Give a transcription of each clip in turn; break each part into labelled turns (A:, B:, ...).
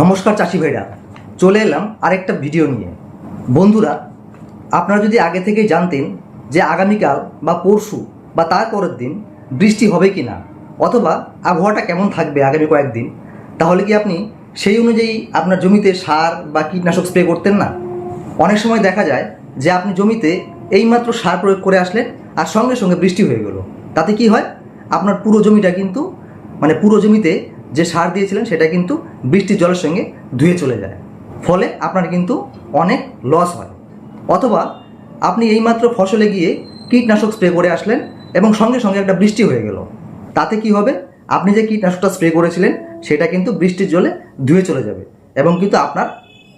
A: নমস্কার চাষি ভাইরা, চলে এলাম আরেকটা ভিডিও নিয়ে। বন্ধুরা, আপনারা যদি আগে থেকেই জানতেন যে আগামীকাল বা পরশু বা তার পরের দিন বৃষ্টি হবে কি না অথবা আবহাওয়াটা কেমন থাকবে আগামী কয়েকদিন, তাহলে কি আপনি সেই অনুযায়ী আপনার জমিতে সার বা কীটনাশক স্প্রে করতেন না? অনেক সময় দেখা যায় যে আপনি জমিতে এইমাত্র সার প্রয়োগ করে আসলেন আর সঙ্গে সঙ্গে বৃষ্টি হয়ে গেল। তাতে কি হয়? আপনার পুরো জমিটা কিন্তু মানে পুরো জমিতে যে সার দিয়েছিলেন সেটা কিন্তু বৃষ্টির জলের সঙ্গে ধুয়ে চলে যায়। ফলে আপনার কিন্তু অনেক লস হয়। অথবা আপনি এইমাত্র ফসলে গিয়ে কীটনাশক স্প্রে করে আসলেন এবং সঙ্গে সঙ্গে একটা বৃষ্টি হয়ে গেল। তাতে কি হবে? আপনি যে কীটনাশকটা স্প্রে করেছিলেন সেটা কিন্তু বৃষ্টির জলে ধুয়ে চলে যাবে এবং কিন্তু আপনার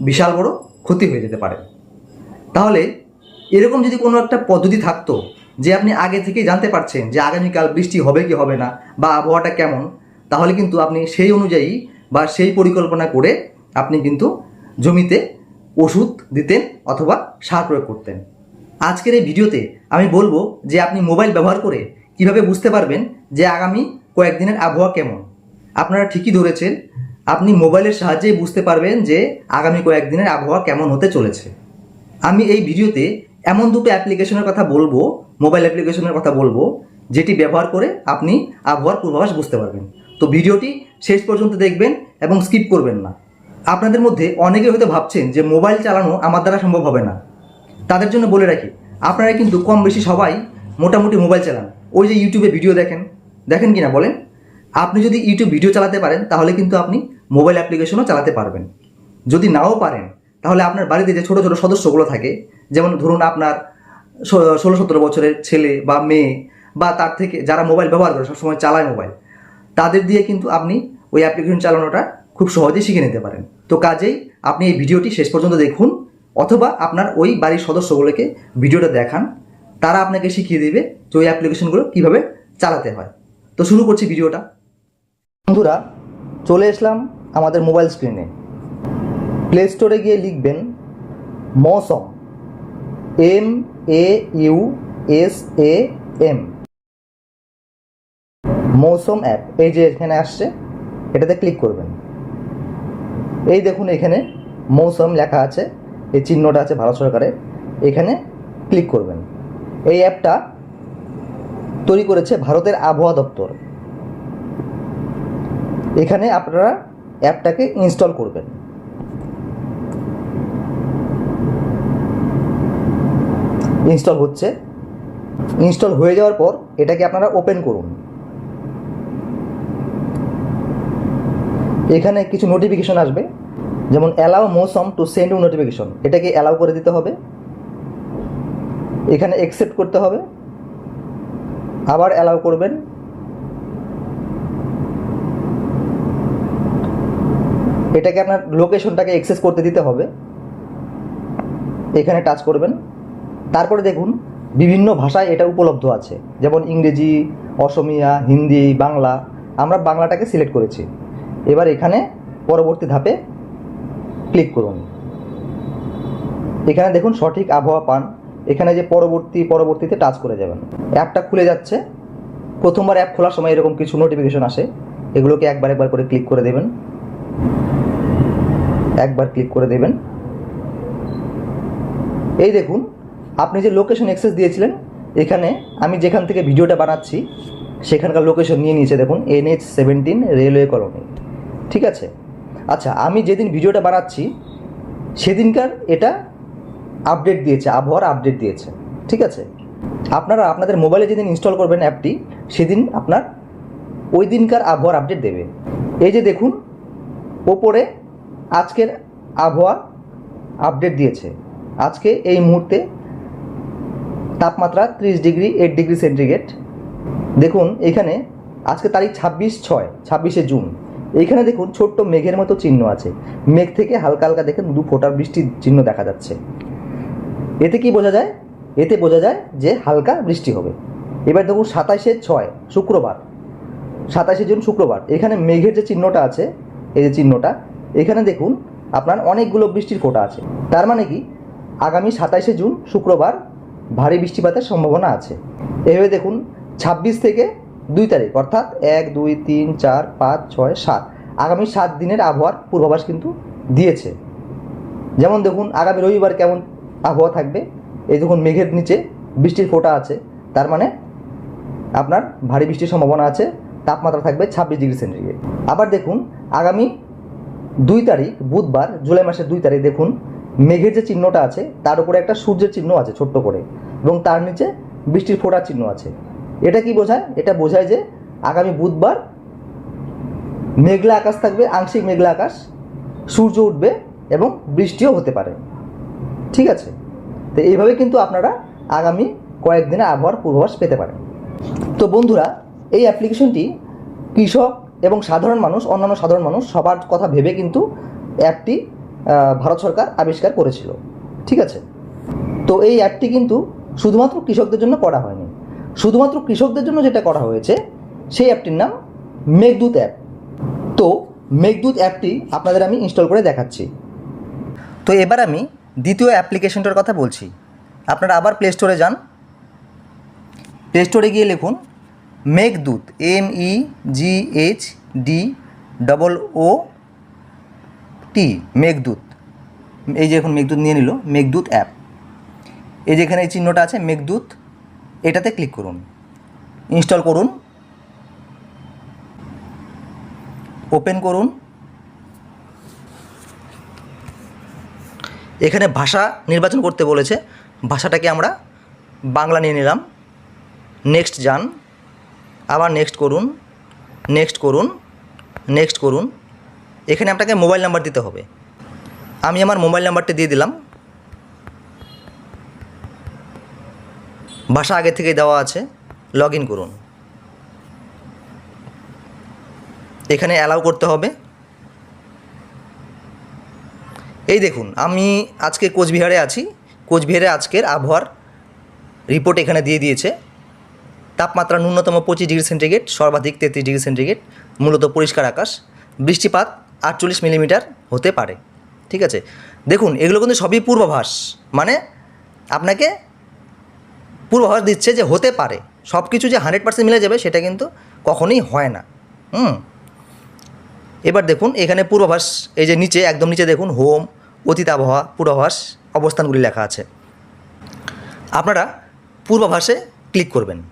A: বিশাল বড় ক্ষতি হয়ে যেতে পারে। তাহলে এরকম যদি কোনো একটা পদ্ধতি থাকতো যে আপনি আগে থেকেই জানতে পারছেন যে আগামীকাল বৃষ্টি হবে কি হবে না বা আবহাওয়াটা কেমন তাহলে কিন্তু আপনি সেই অনুযায়ী বা সেই পরিকল্পনা করে আপনি কিন্তু জমিতে ওষুধ দিতেন অথবা সার প্রয়োগ করতেন। আজকের এই ভিডিওতে আমি বলব যে আপনি মোবাইল ব্যবহার করে কীভাবে বুঝতে পারবেন যে আগামী কয়েকদিনের আবহাওয়া কেমন। আপনারা ঠিকই ধরেছেন, আপনি মোবাইলের সাহায্যেই বুঝতে পারবেন যে আগামী কয়েকদিনের আবহাওয়া কেমন হতে চলেছে। আমি এই ভিডিওতে এমন দুটো অ্যাপ্লিকেশনের কথা বলব, মোবাইল অ্যাপ্লিকেশনের কথা বলব, যেটি ব্যবহার করে আপনি আবহাওয়ার পূর্বাভাস বুঝতে পারবেন। তো ভিডিওটি শেষ পর্যন্ত দেখবেন এবং স্কিপ করবেন না। আপনাদের মধ্যে অনেকে হয়তো ভাবছেন যে মোবাইল চালানো আমার দ্বারা সম্ভব হবে না। তাদের জন্য বলে রাখি, আপনারা কিন্তু কম বেশি সবাই মোটামুটি মোবাইল চালান। ওই যে ইউটিউবে ভিডিও দেখেন। দেখেন কি না বলেন? আপনি যদি ইউটিউব ভিডিও চালাতে পারেন, তাহলে কিন্তু আপনি মোবাইল অ্যাপ্লিকেশনও চালাতে পারবেন। যদি নাও পারেন, তাহলে আপনার বাড়িতে যে ছোটো ছোটো সদস্যগুলো থাকে, যেমন ধরুন আপনার ষোলো সতেরো বছরের ছেলে বা মেয়ে বা তার থেকে যারা মোবাইল ব্যবহার করে সবসময় চালায় মোবাইল তাদের দিয়ে কিন্তু আপনি ওই অ্যাপ্লিকেশন চালানোটা খুব সহজেই শিখে নিতে পারেন। তো কাজেই আপনি এই ভিডিওটি শেষ পর্যন্ত দেখুন, অথবা আপনার ওই বাড়ির সদস্যগুলোকে ভিডিওটা দেখান, তারা আপনাকে শিখিয়ে দেবে যে ওই অ্যাপ্লিকেশনগুলো কীভাবে চালাতে হয়। তো শুরু করছি ভিডিওটা। বন্ধুরা, চলে আসলাম আমাদের মোবাইল স্ক্রিনে প্লে স্টোরে গিয়ে লিখবেন, Mausam M A U S A M Mausam app, এই যে এখানে আসছে, এটাতে ক্লিক করবেন। এই দেখুন এখানে মৌসম লেখা আছে, এই চিহ্নটা আছে ভারত সরকারের, এখানে ক্লিক করবেন। এই অ্যাপটা তৈরি করেছে ভারতের আবহাওয়া দপ্তর। এখানে আপনারা অ্যাপটাকে ইনস্টল করবেন। ইনস্টল হচ্ছে। ইনস্টল হয়ে যাওয়ার পর এটাকে আপনারা ওপেন করুন। এখানে কিছু নোটিফিকেশন আসবে। যেমন allow Mausam to send you notification এটাকে অ্যালাউ করে দিতে হবে। এখানে অ্যাকসেপ্ট করতে হবে। আবার অ্যালাউ করবেন। এটাকে আপনার লোকেশনটাকে অ্যাক্সেস করতে দিতে হবে। এখানে টাচ করবেন। তারপরে দেখুন, বিভিন্ন ভাষায় এটা উপলব্ধ আছে। যেমন ইংরেজি, অসমিয়া, হিন্দি, বাংলা। আমরা বাংলাটাকে সিলেক্ট করেছি। এবার এখানে পরবর্তী ধাপে ক্লিক করুন। এখানে দেখুন সঠিক আবহাওয়া পান। এখানে যে পরবর্তী, পরবর্তীতে টাচ করে যাবেন। অ্যাপটা খুলে যাচ্ছে। প্রথমবার অ্যাপ খোলার সময় এরকম কিছু নোটিফিকেশন আসে। এগুলোকে একবার একবার করে ক্লিক করে দেবেন। একবার ক্লিক করে দেবেন। এই দেখুন, আপনি যে লোকেশন অ্যাক্সেস দিয়েছিলেন, এখানে আমি যেখান থেকে ভিডিওটা বানাচ্ছি, সেখানকার লোকেশন নিয়ে নিয়েছে দেখুন এনএইচ সেভেন্টিন রেলওয়ে কলোনি ঠিক আছে? আচ্ছা আমি যেদিন ভিডিওটা বানাচ্ছি, সেদিনকার এটা আপডেট দিয়েছে, আবহাওয়ার আপডেট দিয়েছে, ঠিক আছে? আপনারা আপনাদের মোবাইলে যেদিন ইনস্টল করবেন অ্যাপটি সেদিন আপনার ওই দিনকার আবহাওয়ার আপডেট দেবে। এই যে দেখুন, ওপরে আজকের আবহাওয়া আপডেট দিয়েছে। আজকে এই মুহূর্তে তাপমাত্রা ত্রিশ ডিগ্রি এইট ডিগ্রি সেন্টিগ্রেড দেখুন, এখানে আজকে তারিখ ছাব্বিশ ছয়, ছাব্বিশে জুন। এইখানে দেখুন ছোট্ট মেঘের মতো চিহ্ন আছে। মেঘ থেকে হালকা হালকা দেখেন দু ফোঁটার বৃষ্টির চিহ্ন দেখা যাচ্ছে। এতে কি বোঝা যায়? এতে বোঝা যায় যে হালকা বৃষ্টি হবে। এবার দেখুন সাতাশে ছয়, শুক্রবার। সাতাশে জুন, শুক্রবার। এখানে মেঘের যে চিহ্নটা আছে, এই যে চিহ্নটা, এখানে দেখুন আপনার অনেকগুলো বৃষ্টির ফোঁটা আছে। তার মানে কি? আগামী সাতাশে জুন, শুক্রবার ভারী বৃষ্টিপাতের সম্ভাবনা আছে। এভাবে দেখুন ছাব্বিশ থেকে দুই তারিখ, অর্থাৎ এক, দুই, তিন, চার, পাঁচ, ছয়, সাত। আগামী সাত দিনের আবহাওয়ার পূর্বাভাস কিন্তু দিয়েছে। যেমন দেখুন, আগামী রবিবার কেমন আবহাওয়া থাকবে? এই দেখুন, মেঘের নিচে বৃষ্টির ফোঁটা আছে। তার মানে আপনার ভারী বৃষ্টির সম্ভাবনা আছে। তাপমাত্রা থাকবে ছাব্বিশ ডিগ্রি সেন্টিগ্রেড। আবার দেখুন, আগামী দুই তারিখ, বুধবার, জুলাই মাসের দুই তারিখ, দেখুন, মেঘের যে চিহ্নটা আছে, তার উপরে একটা সূর্যের চিহ্ন আছে ছোট্ট করে। এবং তার নিচে বৃষ্টির ফোঁটার চিহ্ন আছে। এটা কি বোঝায়? এটা বোঝায় যে আগামী বুধবার মেঘলা আকাশ থাকবে, আংশিক মেঘলা আকাশ, সূর্য উঠবে এবং বৃষ্টিও হতে পারে। ঠিক আছে? তো এইভাবে কিন্তু আপনারা আগামী কয়েকদিনে আবহাওয়ার পূর্বাভাস পেতে পারেন। তো বন্ধুরা, এই অ্যাপ্লিকেশনটি কৃষক এবং সাধারণ মানুষ, অন্যান্য সাধারণ মানুষ সবার কথা ভেবে কিন্তু অ্যাপটি ভারত সরকার আবিষ্কার করেছিল। ঠিক আছে? তো এই অ্যাপটি কিন্তু শুধুমাত্র কৃষকদের জন্য করা হয়নি। শুধুমাত্র কৃষকদের জন্য যেটা করা হয়েছে, সেই অ্যাপটির নাম মেঘদূত অ্যাপ। তো মেঘদূত অ্যাপটি আপনাদের আমি ইনস্টল করে দেখাচ্ছি। তো এবার আমি দ্বিতীয় অ্যাপ্লিকেশনটার কথা বলছি। আপনারা আবার প্লে স্টোরে যান। প্লে স্টোরে গিয়ে লিখুন Meghdoot M E G H D double O T Meghdoot. এই যে এখন মেঘদূত নিয়ে নিল, মেঘদূত অ্যাপ। এই যেখানে এই চিহ্নটা আছে, মেঘদূত এটাতে ক্লিক করুন। ইনস্টল করুন। ওপেন করুন। এখানে ভাষা নির্বাচন করতে বলেছে। ভাষাটাকে আমরা বাংলা নিয়ে নিলাম। নেক্সট যান। আবার নেক্সট করুন। নেক্সট করুন। নেক্সট করুন। এখানে আপনাকে মোবাইল নাম্বার দিতে হবে। আমি আমার মোবাইল নাম্বারটা দিয়ে দিলাম। ভাষা আগে থেকে দেওয়া আছে লগ ইন করুন। এখানে অ্যালাউ করতে হবে। এই দেখুন, আমি আজকে কোচবিহারে আছি। কোচবিহারে আজকের আবহাওয়ার রিপোর্ট এখানে দিয়ে দিয়েছে। তাপমাত্রা ন্যূনতম পঁচিশ ডিগ্রি সেন্টিগ্রেড, সর্বাধিক তেত্রিশ ডিগ্রি সেন্টিগ্রেড, মূলত পরিষ্কার আকাশ। বৃষ্টিপাত আটচল্লিশ মিলিমিটার হতে পারে, ঠিক আছে? দেখুন, এগুলো কিন্তু সবই পূর্বাভাস। মানে আপনাকে পূর্বাভাস দিচ্ছে যে হতে পারে। সব কিছু যে হান্ড্রেড পার্সেন্ট মিলে যাবে সেটা কিন্তু কখনোই হয় না। হুম? এবার দেখুন, এখানে পূর্বাভাস, এই যে নিচে, একদম নিচে দেখুন, হোম, অতীত আবহাওয়া, পূর্বাভাস, অবস্থানগুলি লেখা আছে। আপনারা পূর্বাভাসে ক্লিক করবেন।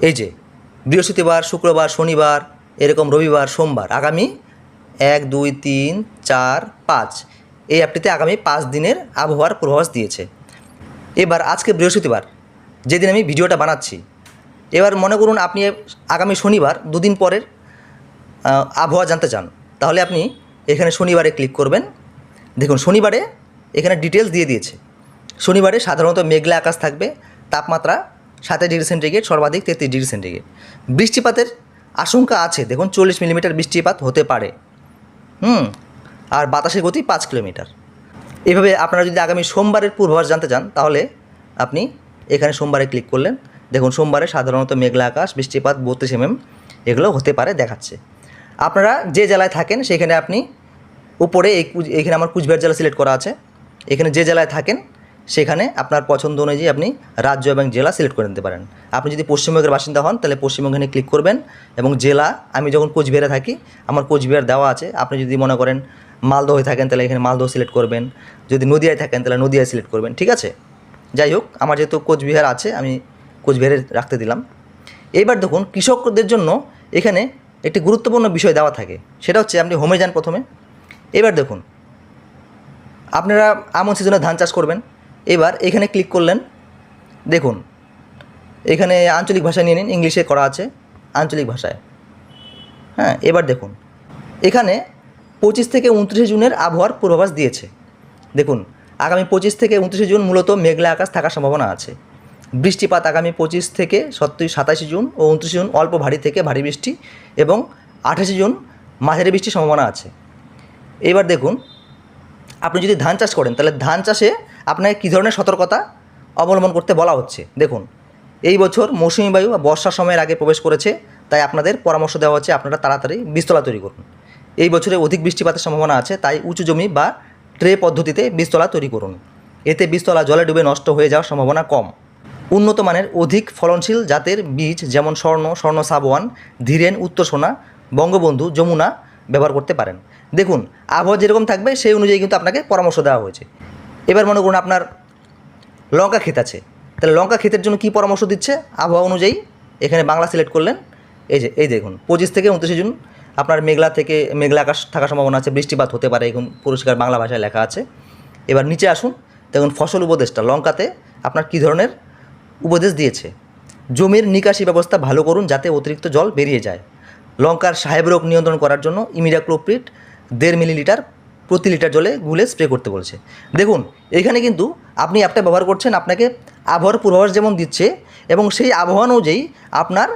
A: এই যে, বৃহস্পতিবার, শুক্রবার, শনিবার, এরকম রবিবার, সোমবার, আগামী এক, দুই, তিন, চার, পাঁচ, এই অ্যাপটিতে আগামী পাঁচ দিনের আবহাওয়ার পূর্বাভাস দিয়েছে। এবার আজকে বৃহস্পতিবার, যেদিন আমি ভিডিওটা বানাচ্ছি, এবার মনে করুন আপনি আগামী শনিবার দুদিন পরের আবহাওয়া জানতে চান, তাহলে আপনি এখানে শনিবারে ক্লিক করবেন। দেখুন, শনিবারে এখানে ডিটেলস দিয়ে দিয়েছে। শনিবারে সাধারণত মেঘলা আকাশ থাকবে, তাপমাত্রা সাতাশ ডিগ্রি সেন্টিগ্রেড, সর্বাধিক তেত্রিশ ডিগ্রি সেন্টিগ্রেড। বৃষ্টিপাতের আশঙ্কা আছে, দেখুন, চল্লিশ মিলিমিটার বৃষ্টিপাত হতে পারে। হুম, আর বাতাসের গতি পাঁচ কিলোমিটার। এভাবে আপনারা যদি আগামী সোমবারের পূর্বাভাস জানতে চান, তাহলে আপনি এখানে সোমবারে ক্লিক করলেন। দেখুন, সোমবারে সাধারণত মেঘলা আকাশ, বৃষ্টিপাত বত্রিশ এমএম এগুলো হতে পারে, দেখাচ্ছে। আপনারা যে জেলায় থাকেন, সেখানে আপনি উপরে এই এখানে আমার কুচবিহার জেলা সিলেক্ট করা আছে। এখানে যে জেলায় থাকেন, সেখানে আপনার পছন্দ অনুযায়ী আপনি রাজ্য এবং জেলা সিলেক্ট করে নিতে পারেন। আপনি যদি পশ্চিমবঙ্গের বাসিন্দা হন, তাহলে পশ্চিমবঙ্গে ক্লিক করবেন এবং জেলা, আমি যখন কোচবিহারে থাকি, আমার কোচবিহার দেওয়া আছে। আপনি যদি মনে করেন মালদহ হয়ে থাকেন, তাহলে এখানে মালদহ সিলেক্ট করবেন। যদি নদিয়ায় থাকেন, তাহলে নদিয়ায় সিলেক্ট করবেন, ঠিক আছে? যাই হোক, আমার যেহেতু কোচবিহার আছে, আমি কোচবিহারে রাখতে দিলাম। এইবার দেখুন, কৃষকদের জন্য এখানে একটি গুরুত্বপূর্ণ বিষয় দেওয়া থাকে, সেটা হচ্ছে আপনি হোমে যান প্রথমে। এবার দেখুন, আপনারা আমন সিজনে ধান চাষ করবেন। এবার এখানে ক্লিক করলেন, দেখুন, এখানে আঞ্চলিক ভাষায় নিয়ে নিন, ইংলিশে করা আছে আঞ্চলিক ভাষায়। হ্যাঁ এবার দেখুন, এখানে পঁচিশ থেকে উনত্রিশে জুনের আবহাওয়ার পূর্বাভাস দিয়েছে। দেখুন, আগামী পঁচিশ থেকে উনত্রিশে জুন মূলত মেঘলা আকাশ থাকার সম্ভাবনা আছে। বৃষ্টিপাত আগামী পঁচিশ থেকে সত্তর, সাতাশে জুন ও উনত্রিশে জুন অল্প ভারী থেকে ভারী বৃষ্টি এবং আঠাশে জুন মাঝারি বৃষ্টির সম্ভাবনা আছে। এবার দেখুন, আপনি যদি ধান চাষ করেন, তাহলে ধান চাষে আপনাকে কী ধরনের সতর্কতা অবলম্বন করতে বলা হচ্ছে? দেখুন, এই বছর মৌসুমি বায়ু বা বর্ষার সময়ের আগে প্রবেশ করেছে, তাই আপনাদের পরামর্শ দেওয়া হচ্ছে আপনারা তাড়াতাড়ি বীজতলা তৈরি করুন। এই বছরে অধিক বৃষ্টিপাতের সম্ভাবনা আছে, তাই উঁচু জমি বা ট্রে পদ্ধতিতে বীজতলা তৈরি করুন। এতে বীজতলা জলে ডুবে নষ্ট হয়ে যাওয়ার সম্ভাবনা কম। উন্নত মানের অধিক ফলনশীল জাতের বীজ যেমন স্বর্ণ স্বর্ণ সাবওয়ান ধীরেন, উত্তর সোনা, বঙ্গবন্ধু, যমুনা ব্যবহার করতে পারেন। দেখুন, আবহাওয়া যেরকম থাকবে, সেই অনুযায়ী কিন্তু আপনাকে পরামর্শ দেওয়া হয়েছে। এবার মনে করুন আপনার লঙ্কা ক্ষেত আছে। তাহলে লঙ্কা ক্ষেতের জন্য কী পরামর্শ দিচ্ছে? আবহাওয়া অনুযায়ী এখানে বাংলা সিলেক্ট করলেন। এই যে, এই দেখুন, পঁচিশ থেকে উনত্রিশে জুন আপনার মেঘলা থেকে, মেঘলা আকাশ থাকার সম্ভাবনা আছে, বৃষ্টিপাত হতে পারে এখন পরিষ্কার বাংলা ভাষায় লেখা আছে। এবার নিচে আসুন, দেখুন ফসল উপদেশটা লঙ্কাতে আপনার কী ধরনের উপদেশ দিয়েছে? জমির নিকাশি ব্যবস্থা ভালো করুন যাতে অতিরিক্ত জল বেরিয়ে যায়। লঙ্কার সাহেব রোগ নিয়ন্ত্রণ করার জন্য ইমিডাক্লোপ্রিট দেড় মিলিলিটার প্রতি লিটার জলে গুলে স্প্রে করতে বলছে। দেখুন এখানে কিন্তু আপনি অ্যাপটা ব্যবহার করছেন, আপনাকে আবহাওয়ার পূর্বাভাস যেমন দিচ্ছে এবং সেই আবহাওয়া অনুযায়ী আপনার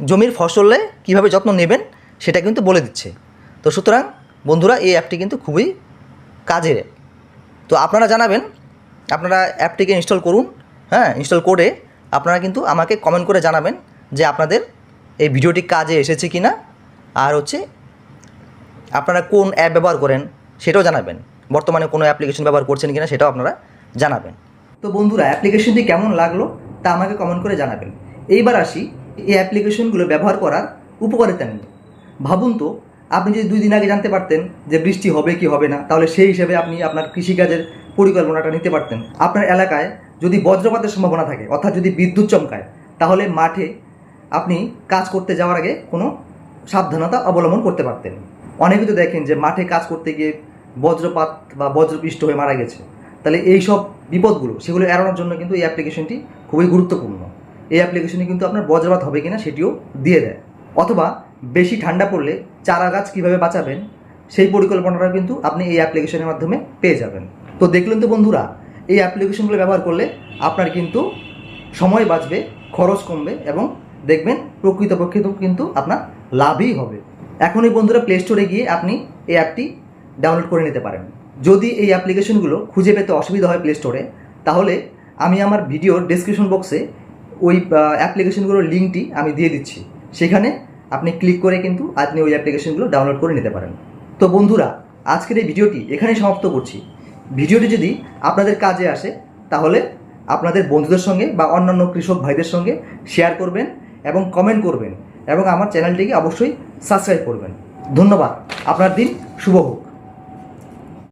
A: জমির ফসলে কীভাবে যত্ন নেবেন সেটা কিন্তু বলে দিচ্ছে। তো সুতরাং বন্ধুরা, এই অ্যাপটি কিন্তু খুবই কাজের তো আপনারা জানাবেন, আপনারা অ্যাপটিকে ইনস্টল করুন হ্যাঁ ইনস্টল করে আপনারা কিন্তু আমাকে কমেন্ট করে জানাবেন যে আপনাদের এই ভিডিওটি কাজে এসেছে কি না আর হচ্ছে আপনারা কোন অ্যাপ ব্যবহার করেন সেটাও জানাবেন। বর্তমানে কোনো অ্যাপ্লিকেশন ব্যবহার করছেন কি না সেটাও আপনারা জানাবেন। তো বন্ধুরা, অ্যাপ্লিকেশনটি কেমন লাগল তা আমাকে কমেন্ট করে জানাবেন। এইবার আসি এই অ্যাপ্লিকেশনগুলো ব্যবহার করার উপকারিতা নিয়ে। ভাবুন তো, আপনি যদি দুই দিন আগে জানতে পারতেন যে বৃষ্টি হবে কি হবে না, তাহলে সেই হিসেবে আপনি আপনার কৃষিকাজের পরিকল্পনাটা নিতে পারতেন। আপনার এলাকায় যদি বজ্রপাতের সম্ভাবনা থাকে, অর্থাৎ যদি বিদ্যুৎ চমকায়, তাহলে মাঠে আপনি কাজ করতে যাওয়ার আগে কোনো সাবধানতা অবলম্বন করতে পারতেন। অনেকে তো দেখেন যে মাঠে কাজ করতে গিয়ে বজ্রপাত বা বজ্রপৃষ্ট হয়ে মারা গেছে। তাহলে এই সব বিপদগুলো, সেগুলো এড়ানোর জন্য কিন্তু এই অ্যাপ্লিকেশনটি খুবই গুরুত্বপূর্ণ। এই অ্যাপ্লিকেশনে কিন্তু আপনার বজ্রপাত হবে কিনা সেটিও দিয়ে দেয়। অথবা বেশি ঠান্ডা পড়লে চারা গাছ কীভাবে বাঁচাবেন, সেই পরিকল্পনাটা কিন্তু আপনি এই অ্যাপ্লিকেশনের মাধ্যমে পেয়ে যাবেন। তো দেখলেন তো বন্ধুরা, এই অ্যাপ্লিকেশনগুলো ব্যবহার করলে আপনার কিন্তু সময় বাঁচবে, খরচ কমবে এবং দেখবেন প্রকৃতপক্ষে কিন্তু আপনার লাভই হবে। এখন এখনই বন্ধুরা প্লে স্টোরে গিয়ে আপনি এই অ্যাপটি ডাউনলোড করে নিতে পারেন। যদি এই অ্যাপ্লিকেশনগুলো খুঁজে পেতে অসুবিধা হয় প্লে স্টোরে তাহলে আমি আমার ভিডিওর ডেসক্রিপশন বক্সে ওই অ্যাপ্লিকেশনগুলোর লিঙ্কটি আমি দিয়ে দিচ্ছি। সেখানে আপনি ক্লিক করে কিন্তু আপনি ওই অ্যাপ্লিকেশনগুলো ডাউনলোড করে নিতে পারেন। তো বন্ধুরা, আজকের এই ভিডিওটি এখানেই সমাপ্ত করছি। ভিডিওটি যদি আপনাদের কাজে আসে, তাহলে আপনাদের বন্ধুদের সঙ্গে বা অন্যান্য কৃষক ভাইদের সঙ্গে শেয়ার করবেন এবং কমেন্ট করবেন এবং আমার চ্যানেলটিকে অবশ্যই সাবস্ক্রাইব করবেন। ধন্যবাদ। আপনার দিন শুভ হোক।